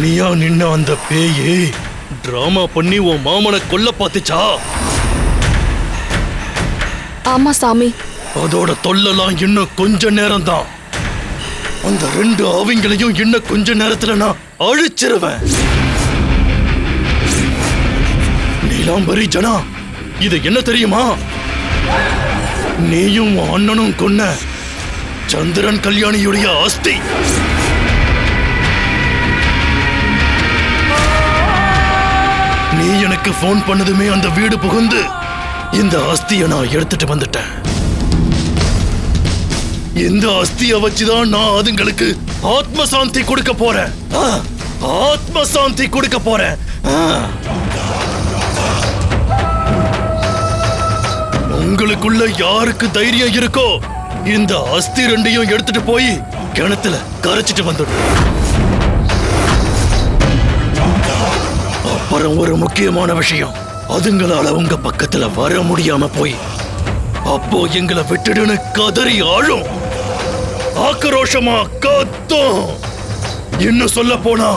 தனியா நின்ன அந்த பேயி டிராமா பண்ணி உன் மாமனை கொல்ல பார்த்துச்சா? ஆமா சாமி. அதோட தொல்லலாம் இன்னும் கொஞ்ச நேரம்தான். அந்த ரெண்டு ஆவிங்களையும் இன்னும் கொஞ்ச நேரத்துல நான் அழிச்சிருவேன். நீலாம்பரி ஜனா இது என்ன தெரியுமா? நீயும் அண்ணனும் கொன்ன சந்திரன் கல்யாணியுடைய ஆஸ்தி. நீ எனக்கு ஃபோன் பண்ணதுமே அந்த வீடு புகுந்து இந்த அஸ்தியை நான் எடுத்துட்டு வந்துட்டேன். இந்த அஸ்தியை வச்சுதான் நான் அதுங்களுக்கு ஆத்ம சாந்தி கொடுக்க போறேன். ஆ, ஆத்ம சாந்தி கொடுக்க போறேன் உங்களுக்குள்ள யாருக்கு தைரியம் இருக்கோ இந்த அஸ்தி ரெண்டையும் எடுத்துட்டு போய் கிணத்துல கரைச்சிட்டு வந்துடும் வாரம் ஒரு முக்கியமான விஷயம். அதுங்களால உங்க பக்கத்துல வர முடியாம போய் அப்போ எங்களை விட்டுடுன்னு கதறி ஆழும். ஆக்ரோஷமா கத்தும். இன்னும் சொல்ல போனா